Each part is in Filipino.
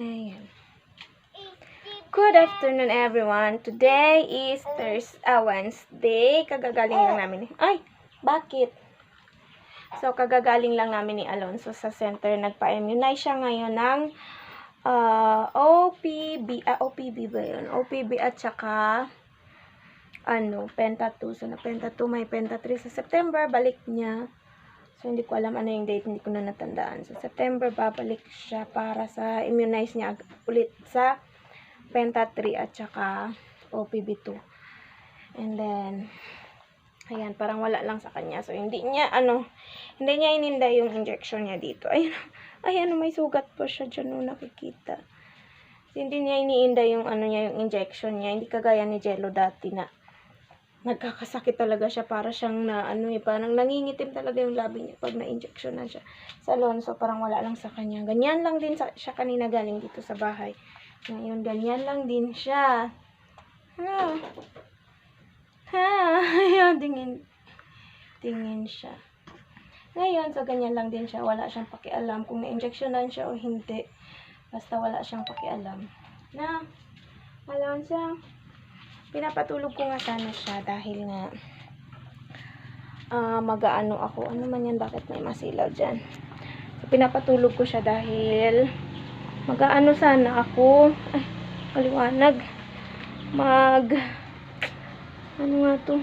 Ayan. Good afternoon, everyone. Today is Thursday, ah, Wednesday. Kagagaling lang namin. Ay, bakit? So, kagagaling lang namin ni Alonso sa center. Nagpa-immunize siya ngayon ng ah, OPB. Ah, OPB ba yun? OPB at saka ano, Penta 2. So, na Penta 2, may Penta 3 sa September. Balik niya. So, hindi ko alam ano yung date. Hindi ko na natandaan. So, September, babalik siya para sa immunize niya ulit sa Penta 3 at saka OPB2. And then, ayan, parang wala lang sa kanya. So, hindi niya, ano, hindi niya ininda yung injection niya dito. Ayan, ayan, may sugat pa siya dyan nung nakikita. So, hindi niya iniinda yung, ano niya, yung injection niya. Hindi kagaya ni Jello dati na nagkakasakit talaga siya para siyang na ano eh, parang nangingitim talaga yung labi niya pag na-injection na siya sa Alonso, parang wala lang sa kanya. Ganyan lang din sa, siya kanina galing dito sa bahay. Ngayon, ganyan lang din siya. Ha? Ha? Ayan, tingin. Tingin siya. Ngayon, so ganyan lang din siya. Wala siyang pakialam kung na-injectionan siya o hindi. Basta wala siyang pakialam. Na, alam siya. Pinapatulog ko nga sana siya dahil nga ah mag-aano ako. Ano man yan? Bakit may masilaw dyan? So, pinapatulog ko siya dahil mag-aano sana ako. Ay, kaliwanag. Mag... Ano nga to?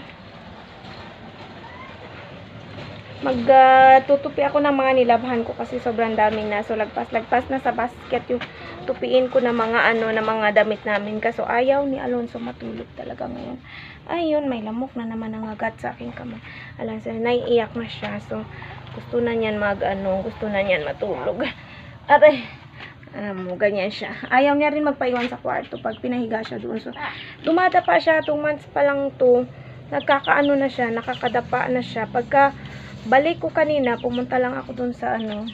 Magtutupi ako ng mga nilabhan ko kasi sobrang daming na. So, lagpas-lagpas na sa basket yung tupiin ko ng mga ano, ng mga damit namin. Kaso ayaw ni Alonso matulog talaga ngayon. Ayun, may lamok na naman ang agat sa aking kamay. Alam sa naiiyak na siya. So, gusto na niyan mag, ano, gusto na niyan matulog. Aray, alam mo, ganyan siya. Ayaw niya rin magpaiwan sa kwarto pag pinahiga siya doon. So, dumada pa siya, 2 months pa lang to. Nagkakaano na siya, nakakadapa na siya. Pagka balik ko kanina, pumunta lang ako doon sa ano,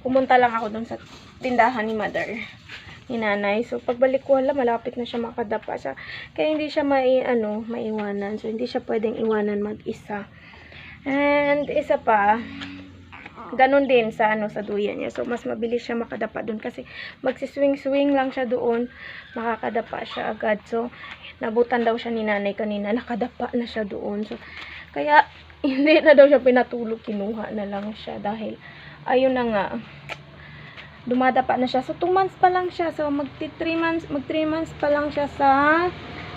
pumunta lang ako doon sa tindahan ni mother ni nanay. So, pagbalik ko, wala, malapit na siya makadapa siya. Kaya hindi siya mai, ano, maiwanan. So, hindi siya pwedeng iwanan mag-isa. And, isa pa, ganun din sa, ano, sa duyan niya. So, mas mabilis siya makadapa doon kasi magsiswing-swing lang siya doon, makakadapa siya agad. So, nabutan daw siya ni nanay kanina, nakadapa na siya doon. So, kaya, hindi na daw siya pinatulog, kinuha na lang siya dahil, ayun na nga, dumadapa na siya. So, 2 months pa lang siya. So, mag 3 months, mag 3 months pa lang siya sa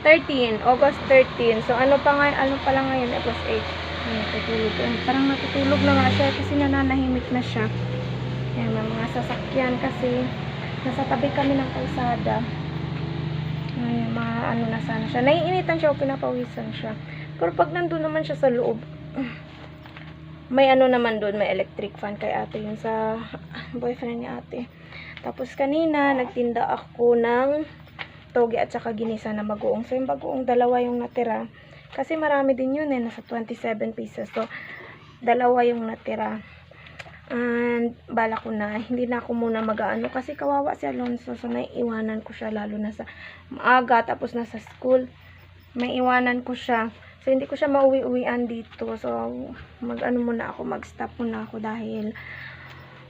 13, August 13. So, ano pa ngayon, ano pa lang ngayon, August 8. Ay, natutulog. Ay, parang natutulog na nga siya kasi nananahimik na siya. Ayan, may mga sasakyan kasi nasa tabi kami ng kalsada. Ayan, mga ano na sana siya. Naiinitan siya o pinapawisan siya. Pero pag nandun naman siya sa loob, may ano naman doon, may electric fan kay ate yun sa boyfriend ni ate. Tapos kanina, nagtinda ako ng toge at saka ginisa na bagoong. So, yung bagoong dalawa yung natira. Kasi marami din yun eh, nasa 27 pieces. So, dalawa yung natira. And, bala ko na, hindi na ako muna mag-ano kasi kawawa si Alonso. So, naiiwanan ko siya lalo na sa maaga, tapos nasa school. May iwanan ko siya. So, hindi ko siya mauwi-uwian dito. So, mag-ano muna ako, mag-stop muna ako dahil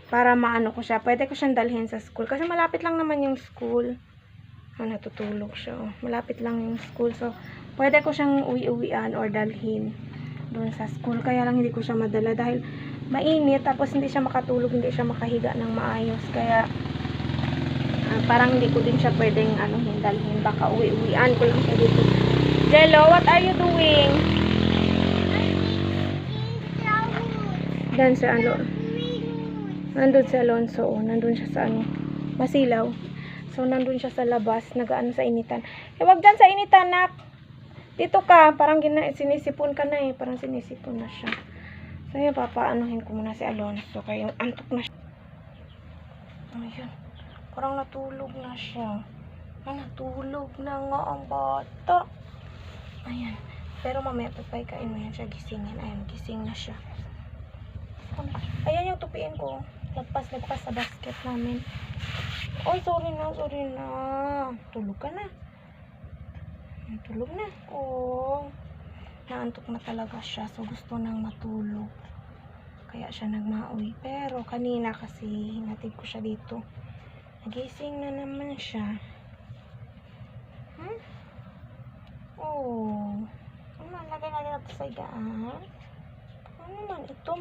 para maano ko siya. Pwede ko siyang dalhin sa school. Kasi malapit lang naman yung school. Ah, natutulog siya. oh. Malapit lang yung school. So, pwede ko siyang uwi-uwian or dalhin doon sa school. Kaya lang hindi ko siya madala dahil mainit. Tapos hindi siya makatulog, hindi siya makahiga ng maayos. Kaya, ah, parang hindi ko din siya pwedeng ano, dalhin. Baka uwi-uwian ko lang siya dito. Jello, what are you doing? Dan sa ano, nandun si Alonso, nandun siya sa ano, masilaw. So, nandun siya sa labas, nagaano sa initan. Eh, wag dyan sa initan, nak. Dito ka, parang gina, sinisipon ka na eh, parang sinisipon na siya. So, yun, papaanuhin ko muna si Alonso, kaya antok na siya. Ayun, parang natulog na siya. Ah, natulog na nga ang bata. Ayan. Pero mamaya papaykain mo yan siya gisingin. Ayan, gising na siya. Ayan yung tupiin ko. Lagpas-lagpas sa basket namin. Oy, sorry na, sorry na. Tulog ka na. Tulog na. Oh. Naantok na talaga siya. So, gusto nang matulog. Kaya siya nagmauwi. Pero, kanina kasi, hinatid ko siya dito. Nagising na naman siya. Hmm? Oh. Ano man, lagay natin natin sa higaan. Ano man, ito